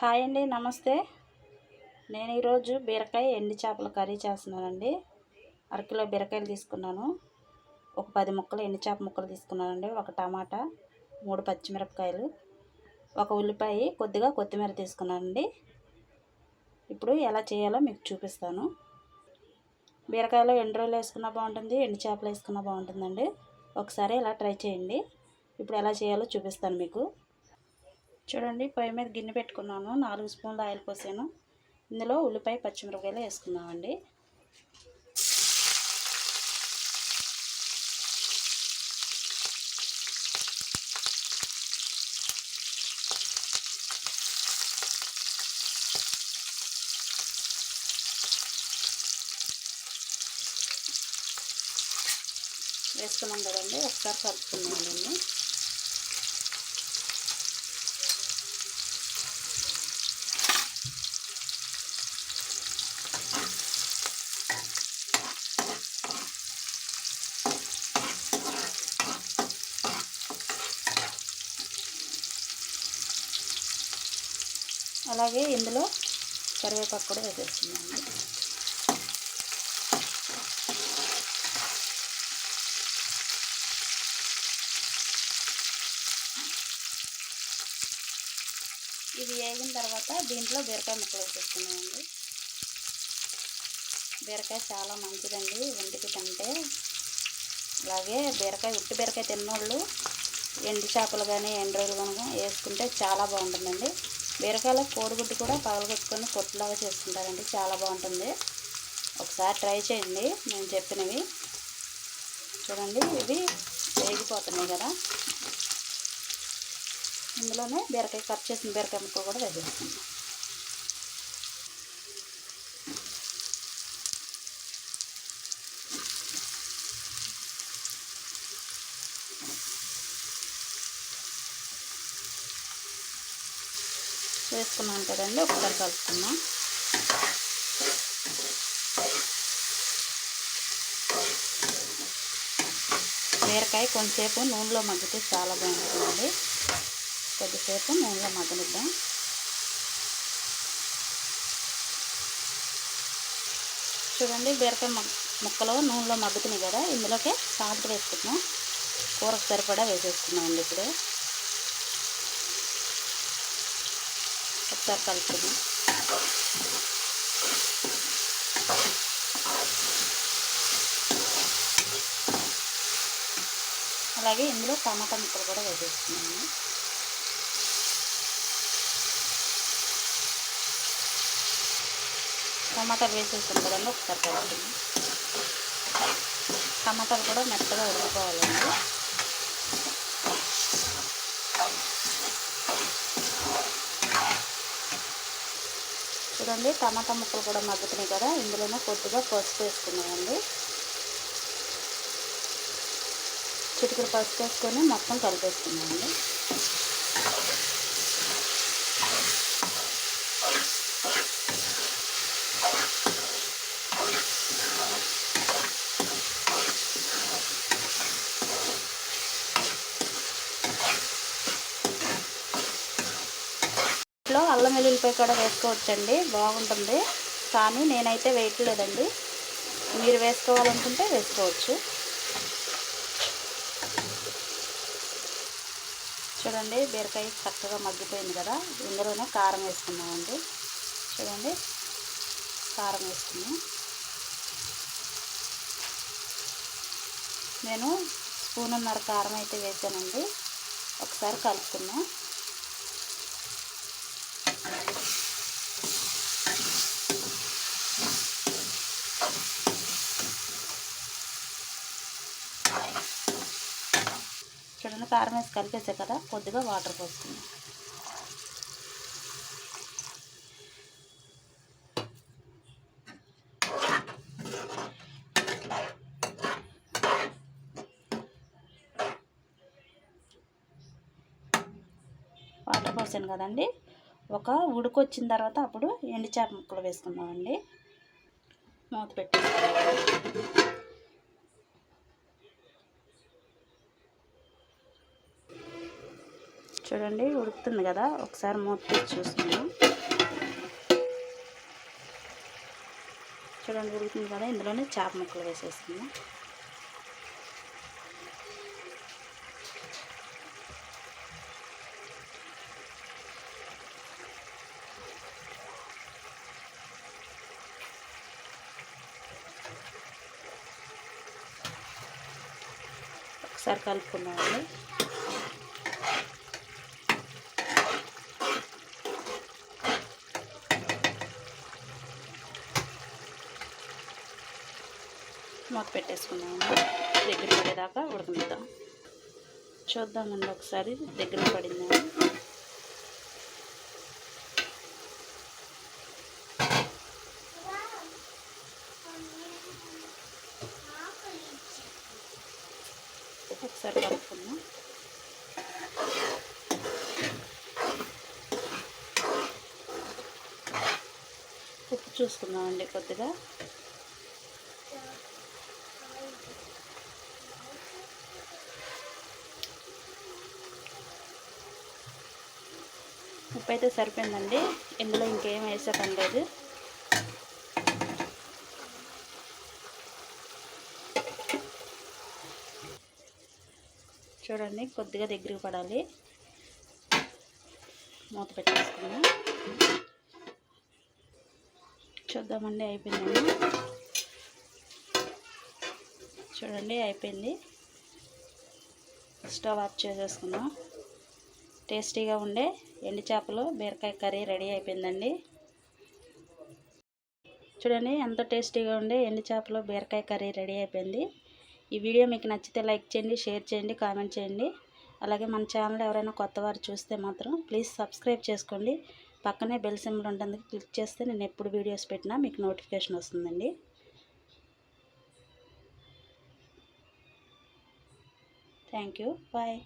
Hi అండి నమస్తే. నేను ఈరోజు బీరకాయ ఎండి చేపల కర్రీ చేస్తున్నానండి. అరకిలో బీరకాయలు తీసుకున్నాను. ఒక పది ముక్కలు ఎండి చేప ముక్కలు తీసుకున్నానండి. ఒక టమాటా మూడు పచ్చిమిరపకాయలు ఒక ఉల్లిపాయ కొద్దిగా కొత్తిమీర తీసుకున్నానండి. ఇప్పుడు ఎలా చేయాలో మీకు చూపిస్తాను. బీరకాయలో ఎండు రోజులు వేసుకున్నా బాగుంటుంది ఎండు చేపలు వేసుకున్నా బాగుంటుందండి. ఒకసారి ఇలా ట్రై చేయండి. ఇప్పుడు ఎలా చేయాలో చూపిస్తాను మీకు. చూడండి పొయ్యి మీద గిన్నె పెట్టుకున్నాను. నాలుగు స్పూన్లు ఆయిల్ పోసాను. ఇందులో ఉల్లిపాయ పచ్చిమిరపకాయలు వేసుకుందామండి. వేసుకున్నాం కదండి. ఒకసారి కలుపుకున్నామండి అలాగే ఇందులో కరివేపాకు కూడా వేసేస్తున్నాను. ఇది వేగిన తర్వాత దీంట్లో బీరకాయ ముక్కలు వేసేస్తున్నామండి బీరకాయ చాలా మంచిదండి ఒంటికి కంటే అలాగే బీరకాయ ఉట్టి బీరకాయ తిన్నోళ్ళు ఎండు చేపలు కానీ ఎండ్రోలు కనుక వేసుకుంటే చాలా బాగుంటుందండి. బీరకాయల కోడిగుడ్డు కూడా పగలగొట్టుకొని పొట్టులాగా చేసుకుంటారండి. చాలా బాగుంటుంది. ఒకసారి ట్రై చేయండి. నేను చెప్పినవి చూడండి. ఇవి వేగిపోతున్నాయి కదా. ఇందులోనే బీరకాయ కట్ చేసిన బీరకాయ ముక్క కూడా వేసేస్తున్నాం వేసుకున్నాం కదండి ఒకసారి కలుపుకున్నాం బీరకాయ కొంతసేపు నూనెలో మగ్గితే చాలా బాగుంటుందండి. కొద్దిసేపు నూనెలో మగ్గనిద్దాం. చూడండి బీరకాయ ముక్కలు నూనెలో మగ్గుతున్నాయి కదా ఇందులోకి సాల్ట్ వేసుకుంటున్నాం. కూరకు సరిపడా వేసేసుకున్నామండి ఇప్పుడు. ఒకసారి కలుపుకుందాం. అలాగే ఇందులో టమాటా ముక్కలు కూడా వేసేస్తున్నాము టమాటాలు వేసేస్తాం కదండి ఒకసారి కలుపుకుందాం టమాటాలు కూడా మెత్తగా ఉడికిపోవాలండి. చూడండి టమాటా ముక్కలు కూడా మగ్గుతున్నాయి కదా ఇందులోనే కొద్దిగా పసుపు వేసుకున్నామండి చిటికలు పసుపు వేసుకొని మొత్తం కలిపేసుకున్నామండి ఇందులో అల్లం వెల్లుల్లిపాయ కూడా వేసుకోవచ్చండి. బాగుంటుంది. కానీ నేనైతే వేయట్లేదండి. మీరు వేసుకోవాలనుకుంటే వేసుకోవచ్చు. చూడండి బీరకాయ చక్కగా మగ్గిపోయింది కదా. ఇందులోనే కారం వేసుకున్నామండి చూడండి కారం వేసుకున్నాం. నేను స్పూన్నర కారం అయితే వేసానండి. ఒకసారి కలుపుకున్నాం చూడండి కారం వేసి కలిపేసే కదా కొద్దిగా వాటర్ పోసుకుందాం వాటర్ పోసాను కదండి. ఒక ఉడుకొచ్చిన తర్వాత అప్పుడు ఎండు చేప ముక్కలు వేసుకుందామండి. మూత పెట్టి చూడండి ఉడుకుతుంది కదా. ఒకసారి మూత చూస్తున్నాను చూడండి ఉడుకుతుంది కదా. ఇందులోనే చేప ముక్కలు వేసేస్తున్నాం ఒకసారి కలుపుకున్నామండి మూత పెట్టేసుకున్నాము దగ్గర పడేదాకా ఉడకనిద్దాం. చూద్దామండి ఒకసారి దగ్గర పడిందని ఒకసారి కలుపుకుందాం. ఉప్పు చూసుకుందామండి కొద్దిగా. పప్పు అయితే సరిపోయిందండి. ఇందులో ఇంకేం వేసే పని లేదు. చూడండి కొద్దిగా దగ్గరికి పడాలి. మూత పెట్టేసుకున్నాం చూద్దామండి అయిపోయిందండి చూడండి అయిపోయింది. స్టవ్ ఆఫ్ చేసేసుకుందాం. టేస్టీగా ఉండే ఎండు చేపలు బీరకాయ కర్రీ రెడీ అయిపోయిందండి. చూడండి ఎంత టేస్టీగా ఉండే ఎండు చేపలు బీరకాయ కర్రీ రెడీ అయిపోయింది. ఈ వీడియో మీకు నచ్చితే లైక్ చేయండి షేర్ చేయండి కామెంట్ చేయండి. అలాగే మన ఛానల్ ఎవరైనా కొత్త వారు చూస్తే మాత్రం ప్లీజ్ సబ్స్క్రైబ్ చేసుకోండి. పక్కనే బెల్ సింబల్ ఉంటుంది క్లిక్ చేస్తే నేను ఎప్పుడు వీడియోస్ పెట్టినా మీకు నోటిఫికేషన్ వస్తుందండి. Thank you. బాయ్.